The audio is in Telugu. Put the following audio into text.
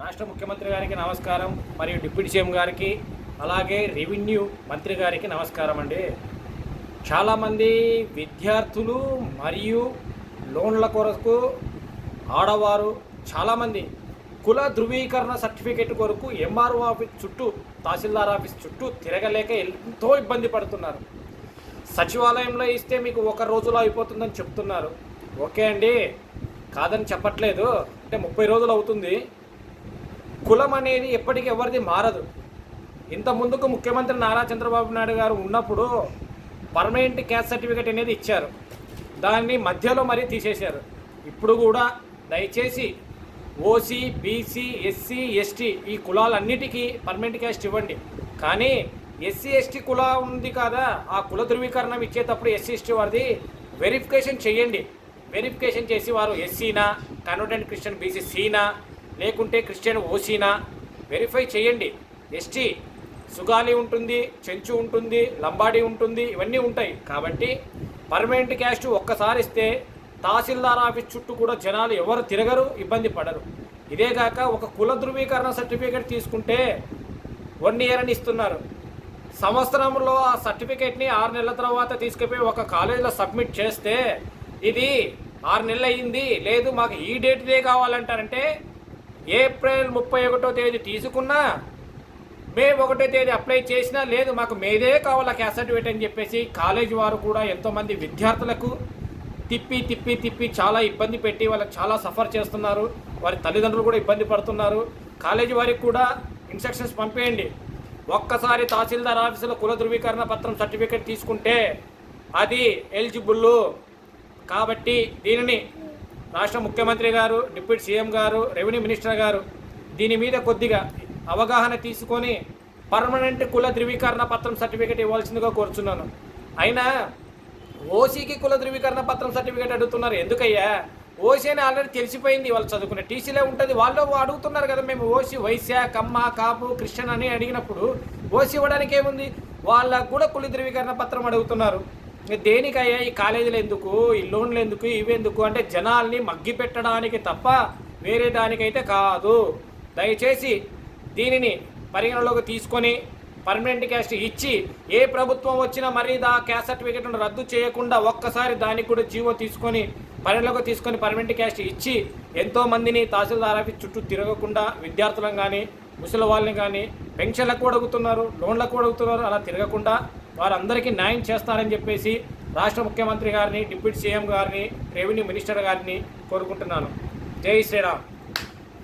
రాష్ట్ర ముఖ్యమంత్రి గారికి నమస్కారం మరియు డిప్యూటీ సీఎం గారికి అలాగే రెవెన్యూ మంత్రి గారికి నమస్కారం అండి. చాలామంది విద్యార్థులు మరియు లోన్ల కొరకు ఆడవారు చాలామంది కుల ధృవీకరణ సర్టిఫికేట్ కొరకు ఎంఆర్ఓ ఆఫీస్ చుట్టూ తహసీల్దార్ ఆఫీస్ చుట్టూ తిరగలేక ఎంతో ఇబ్బంది పడుతున్నారు. సచివాలయంలో ఇస్తే మీకు ఒక రోజులో అయిపోతుందని చెప్తున్నారు. ఓకే అండి. కాదని చెప్పట్లేదు. అంటే ముప్పై రోజులు అవుతుంది. కులం అనేది ఎప్పటికీ ఎవరిది మారదు. ఇంత ముందుకు ముఖ్యమంత్రి నారా చంద్రబాబు నాయుడు గారు ఉన్నప్పుడు పర్మనెంట్ క్యాస్ట్ సర్టిఫికేట్ అనేది ఇచ్చారు. దాన్ని మధ్యలో మరీ తీసేశారు. ఇప్పుడు కూడా దయచేసి ఓసీ బీసీ ఎస్సీ ఎస్టీ ఈ కులాలన్నిటికీ పర్మనెంట్ క్యాస్ట్ ఇవ్వండి. కానీ ఎస్సీ ఎస్టీ కుల ఉంది కదా ఆ కుల ధృవీకరణం ఇచ్చేటప్పుడు ఎస్సీ ఎస్టీ వారిది వెరిఫికేషన్ చేయండి. వెరిఫికేషన్ చేసి వారు ఎస్సీనా కన్వర్టెంట్ క్రిస్టియన్ బీసీ సీనా లేకుంటే క్రిస్టియన్ ఓసీనా? వెరిఫై చేయండి. ఎస్టీ సుగాలి ఉంటుంది చెంచు ఉంటుంది లంబాడి ఉంటుంది ఇవన్నీ ఉంటాయి. కాబట్టి పర్మనెంట్ క్యాస్ట్ ఒక్కసారి ఇస్తే తహసీల్దార్ ఆఫీస్ చుట్టూ కూడా జనాలు ఎవరు తిరగరు ఇబ్బంది పడరు. ఇదేగాక ఒక కుల ధృవీకరణ సర్టిఫికేట్ తీసుకుంటే వన్ ఇయర్ అని ఇస్తున్నారు. సంవత్సరంలో ఆ సర్టిఫికేట్ని ఆరు నెలల తర్వాత తీసుకుపోయి ఒక కాలేజీలో సబ్మిట్ చేస్తే ఇది ఆరు నెలలు అయ్యింది లేదు మాకు ఈ డేట్దే కావాలంటారంటే ఏప్రిల్ ముప్పై ఒకటో తేదీ తీసుకున్నా మే ఒకటో తేదీ అప్లై చేసినా లేదు మాకు మేదే కావాలా క్యాస్ట్ సర్టిఫికేట్ అని చెప్పేసి కాలేజ్ వారు కూడా ఎంతోమంది విద్యార్థులకు తిప్పి తిప్పి తిప్పి చాలా ఇబ్బంది పెట్టి వాళ్ళకి చాలా సఫర్ చేస్తున్నారు. వారి తల్లిదండ్రులు కూడా ఇబ్బంది పడుతున్నారు. కాలేజీ వారికి కూడా ఇన్స్ట్రక్షన్స్ పంపేయండి. ఒక్కసారి తహసీల్దార్ ఆఫీసులో కుల ధృవీకరణ పత్రం సర్టిఫికేట్ తీసుకుంటే అది ఎలిజిబుల్. కాబట్టి దీనిని రాష్ట్ర ముఖ్యమంత్రి గారు డిప్యూటీ సీఎం గారు రెవెన్యూ మినిస్టర్ గారు దీని మీద కొద్దిగా అవగాహన తీసుకొని పర్మనెంట్ కుల ధృవీకరణ పత్రం సర్టిఫికేట్ ఇవ్వాల్సిందిగా కోరుచున్నాను. అయినా ఓసీకి కుల ధృవీకరణ పత్రం సర్టిఫికేట్ అడుగుతున్నారు. ఎందుకయ్యా? ఓసీ అని ఆల్రెడీ తెలిసిపోయింది వాళ్ళు చదువుకునే టీసీలే ఉంటుంది. వాళ్ళు అడుగుతున్నారు కదా మేము ఓసీ వైశ్య కమ్మ కాపు క్రిస్టియన్ అని అడిగినప్పుడు ఓసీ ఇవ్వడానికి ఏముంది వాళ్ళకు కూడా కుల ధృవీకరణ పత్రం అడుగుతున్నారు. దేనికయ్యా? ఈ కాలేజీలు ఎందుకు? ఈ లోన్లు ఎందుకు? ఇవెందుకు అంటే జనాల్ని మగ్గి పెట్టడానికి తప్ప వేరే దానికైతే కాదు. దయచేసి దీనిని పరిగణలోకి తీసుకొని పర్మనెంట్ క్యాస్ట్ ఇచ్చి ఏ ప్రభుత్వం వచ్చినా మరీ దా క్యాస్ట్ సర్టిఫికేట్ను రద్దు చేయకుండా ఒక్కసారి దానికి కూడా జీవో తీసుకొని పరిగణలోకి తీసుకొని పర్మనెంట్ క్యాస్ట్ ఇచ్చి ఎంతో మందిని తహసీల్దార్ ఆఫీస్ చుట్టూ తిరగకుండా విద్యార్థులను కానీ ముసలి వాళ్ళని కానీ పెన్షన్లకు కూడా అడుగుతున్నారు లోన్లకు కూడా అడుగుతున్నారు అలా తిరగకుండా వారందరికీ న్యాయం చేస్తారని చెప్పేసి రాష్ట్ర ముఖ్యమంత్రి గారిని డిప్యూటీ సీఎం గారిని రెవెన్యూ మినిస్టర్ గారిని కోరుకుంటున్నాను. జై శ్రీరామ్.